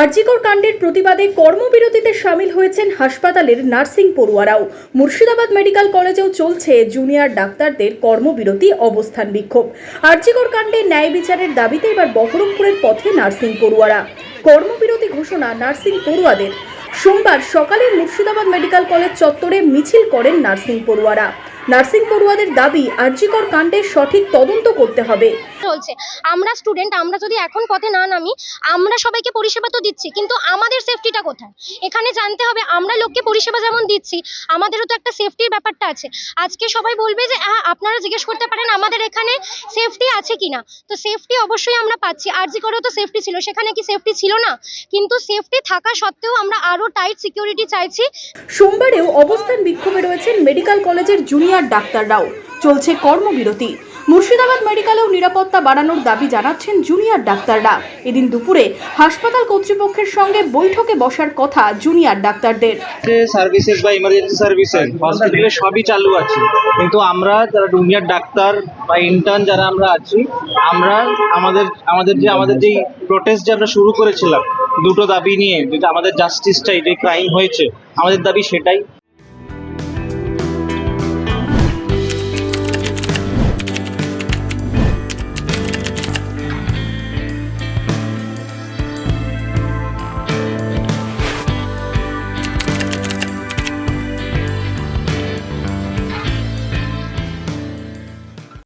আরজিকর কাণ্ডের প্রতিবাদে কর্মবিরতিতে সামিল হয়েছেন হাসপাতালের নার্সিং পড়ুয়ারাও। মুর্শিদাবাদ মেডিকেল কলেজেও চলছে জুনিয়র ডাক্তারদের কর্মবিরতি অবস্থান বিক্ষোভ। আরজিকর কাণ্ডে ন্যায় বিচারের দাবিতে এবার বহরমপুরের পথে নার্সিং পড়ুয়ারা। কর্মবিরতি ঘোষণা নার্সিং পড়ুয়াদের। সোমবার সকালে মুর্শিদাবাদ মেডিকেল কলেজ চত্বরে মিছিল করেন নার্সিং পড়ুয়ারা। নার্সিং পড়ুয়াদের দাবি আরজিকর কাণ্ডের সঠিক তদন্ত করতে হবে। চলছে। আমরা স্টুডেন্ট আমরা যদি এখন পথে না নামি আমরা সবাইকে পরিষেবা তো দিচ্ছি কিন্তু আমাদের সেফটিটা কোথায়? এখানে জানতে হবে আমরা লোককে পরিষেবা যেমন দিচ্ছি আমাদেরও তো একটা সেফটির ব্যাপারটা আছে। আজকে সবাই বলবে যে হ্যাঁ আপনারা জিজ্ঞেস করতে পারেন আমাদের এখানে সেফটি আছে কিনা? তো সেফটি অবশ্যই আমরা পাচ্ছি। আরজি করেও তো সেফটি ছিল সেখানে কি সেফটি ছিল না? কিন্তু সেফটি থাকা সত্ত্বেও আমরা আরও টাইট সিকিউরিটি চাইছি। সোমবারেও অবস্থান বিক্ষোভে রয়েছেন মেডিকেল কলেজের জুনিয়র ডাক্তাররাও। চলছে কর্মবিরতি। মুর্শিদাবাদ মেডিকেলেও নিরাপত্তা বাড়ানোর দাবি জানাচ্ছেন জুনিয়র ডাক্তাররা। এদিন দুপুরে হাসপাতাল কর্তৃপক্ষের সঙ্গে বৈঠকে বসার কথা জুনিয়র ডাক্তারদের। সার্ভিসেস বা ইমার্জেন্সি সার্ভিসেস হসপিটালে সবই চালু আছে। কিন্তু আমরা যারা জুনিয়র ডাক্তার বা ইন্টার্ন যারা আমরা আছি, আমরা আমাদের আমাদের যে, আমাদের যেই প্রোটেস্ট যে আমরা শুরু করেছিলাম, দুটো দাবি নিয়ে, যেটা আমাদের জাস্টিস চাই যে ক্রাইম হয়েছে, আমাদের দাবি সেটাই।